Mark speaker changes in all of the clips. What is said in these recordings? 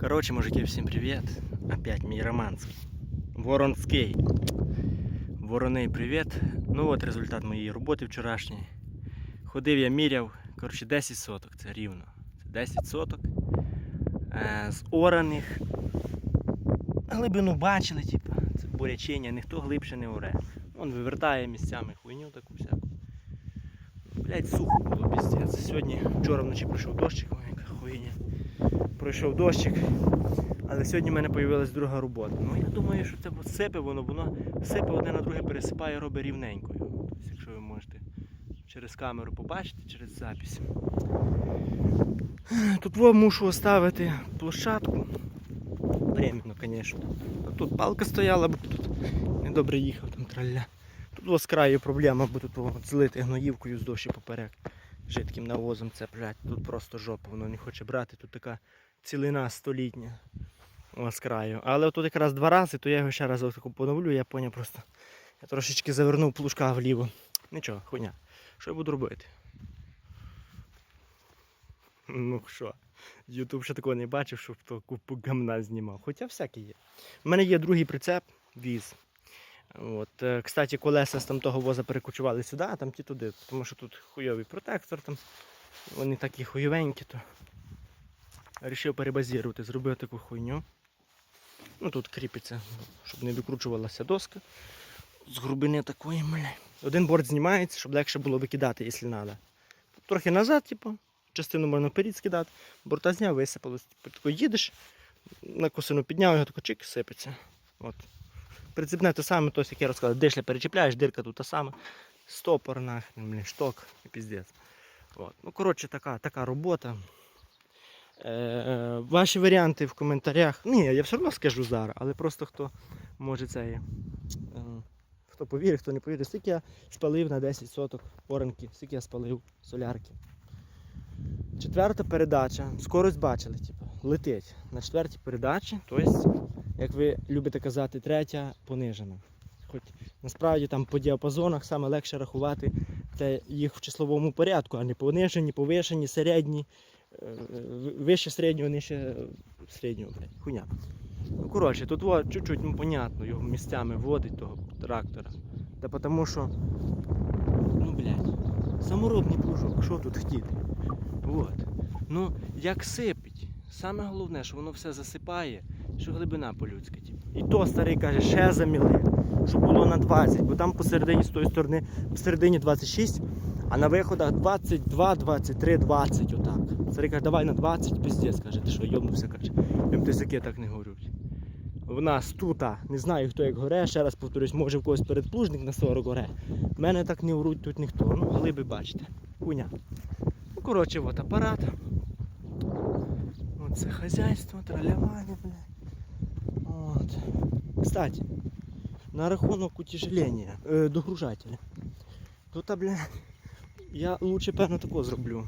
Speaker 1: Короче, мужики, всем привет. Опять мій романський. Воронський. Вороний привіт. Ну от результат моєї роботи вчорашньої. Ходив я міряв, коротше, 10 соток, це рівно. Це 10 соток. Е, з ораних. Глибину бачили, типу, це бурячення, ніхто глибше не оре. Он вивертає місцями хуйню таку всяку. Блять, сухо було піздець. Сьогодні, вчора вночі пройшов дощик, хуйня. Пройшов дощик. Але сьогодні в мене з'явилась друга робота. Ну я думаю, що це сипе воно, воно сипе одне на друге пересипає, робить рівненькою. Тобто, якщо ви можете через камеру побачити, через запись. Тут мушу оставити площадку. Временно, звісно. Тут палка стояла, бо тут недобре їхав там тралля. Тут з краю проблема, бо тут злити гноївкою з дощі поперек. Жидким навозом це, блядь, тут просто жопа, воно не хоче брати. Тут така цілина столітня. О, з краю. Але тут якраз два рази, то я його ще раз поновлю, я поняв просто. Я трошечки завернув плужка вліво. Нічого, хуйня. Що я буду робити? Ну що, Ютуб ще такого не бачив, щоб хто купу гамна знімав. Хоча всякий є. У мене є другий прицеп, віз. От, е, кстати, колеса з там того воза перекочували сюди, а там ті туди, тому що тут хуйовий протектор, там, вони такі хуйовенькі, то Рішив перебазірувати, зробив таку хуйню. Ну тут кріпиться, щоб не викручувалася доска. З грубини такої, мля. Один борт знімається, щоб легше було викидати, якщо треба. Трохи назад, типу, частину можна вперед скидати, борта зняв, висипалось. Типу, їдеш, на косину підняв, його тако чик, сипеться. От. Прицепне те саме, то, як я розказав, дишля перечіпляєш, дирка тут та сама. Стопор нахрен, блін, шток і піздець. От. Ну, коротше, така, така робота. Е, ваші варіанти в коментарях. Ні, я все одно скажу зараз, але просто хто може це. е, Хто повірить, хто не повірить, скільки я спалив на 10 соток оранки, скільки я спалив солярки. Четверта передача. Скорость бачили, типу, летить. На четвертій передачі, тобто, як ви любите казати, третя понижена. Хоч насправді там по діапазонах саме легше рахувати це їх в числовому порядку, а не понижені, повишені, середні. Е, вище середнього, нижче середнього, хуйня. Ну, коротше, тут от, чуть-чуть ну, понятно, його місцями водить того трактора. Та тому що, ну блядь, саморобний плужок, що тут хотіти? От. Ну, як сипить. Саме головне, що воно все засипає, що глибина по-людськи. типу. І то старий каже, ще заміли, щоб було на 20, бо там посередині з тої сторони, посередині 26, а на виходах 22, 23, 20 отак. Старий каже, давай на 20, піздець, каже, ти що, йобнувся, каже. МТСК так не горють. В нас тут, не знаю хто як горе, ще раз повторюсь, може в когось передплужник на 40 горе. В мене так не вруть тут ніхто. Ну, глиби бачите. Хуйня. Ну, коротше, от апарат. Оце хазяйство, тралявання, бля. Кстати, на рахунок утяжелення, е, догружателя. Тут, бля, я лучше певно тако зроблю.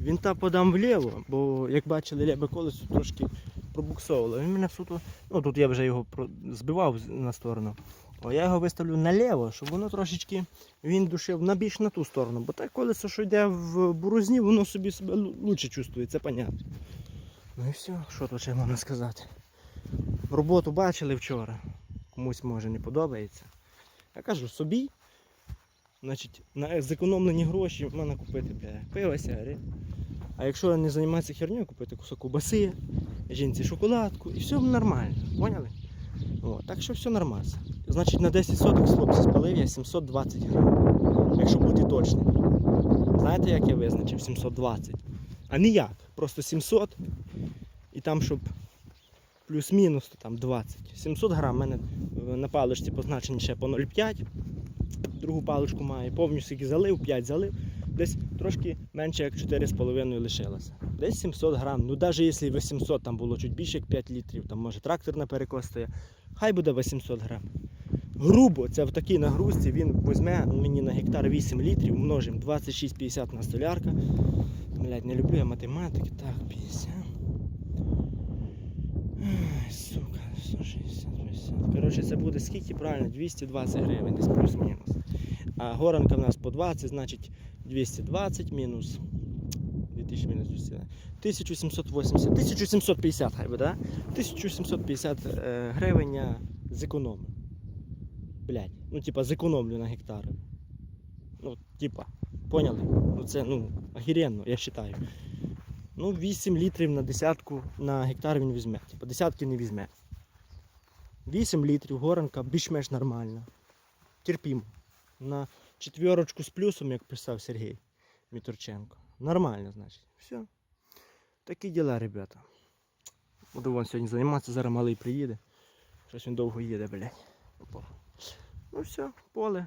Speaker 1: Він та подам вліво, бо як бачили, лябе колесо трошки пробуксовувало. Він мене суто. Ну тут я вже його збивав на сторону. А я його виставлю наліво, щоб воно трошечки він душив на більш на ту сторону. Бо так колесо, що йде в бурузні, воно собі себе лу- лучше чувствує, це понятно. Ну і все, що тут ще можна сказати. Роботу бачили вчора. Комусь може не подобається. Я кажу собі. Значить, на зекономлені гроші можна купити бля, пиво, сяри. А якщо не займатися херню, купити кусок кубаси, жінці шоколадку і все нормально. Поняли? О, так що все нормально. Значить на 10 соток хлопці спалив я 720 грам. Якщо бути точним. Знаєте, як я визначив 720? А ніяк. Просто 700 і там, щоб плюс-мінус, там 20. 700 грам в мене е, на паличці позначені ще по 0,5 другу паличку має, повністю залив, 5 залив, десь трошки менше як 4,5 лишилося. Десь 700 грам. Ну навіть якщо 800 там було чуть більше як 5 літрів, там може трактор на перекос стоїть, хай буде 800 грам. Грубо, це в такій нагрузці він візьме мені на гектар 8 літрів, множимо 26,50 на столярка. Блять, не люблю я математики. Так, 50. Сука, 160, 50. Коротше, це буде скільки правильно? 220 гривень, десь плюс-мінус. А горанка в нас по 20, значить 220 мінус 2000 мінус 1780, 1750 хай би, да? 1750 е, гривень я зекономив. Блять. Ну, типа, зекономлю на гектари. Ну, типа, поняли? Ну це, ну, охеренно, я вважаю. Ну, 8 літрів на десятку на гектар він візьме. Типа, десятки не візьме. 8 літрів, горанка більш-менш нормальна. Терпімо. На четверочку з плюсом, як писав Сергій Міторченко. Нормально, значить. Все. Такі діла, ребята. Буду вон сьогодні займатися, зараз малий приїде. Щось він довго їде, блядь. Ну все, поле.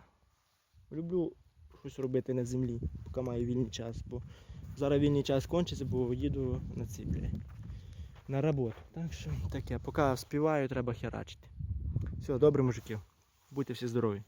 Speaker 1: Люблю щось робити на землі, поки маю вільний час. Бо зараз вільний час кончиться, бо їду на ці, блядь. На роботу. Так що таке, поки співаю, треба херачити. Все, добре, мужики. Будьте всі здорові.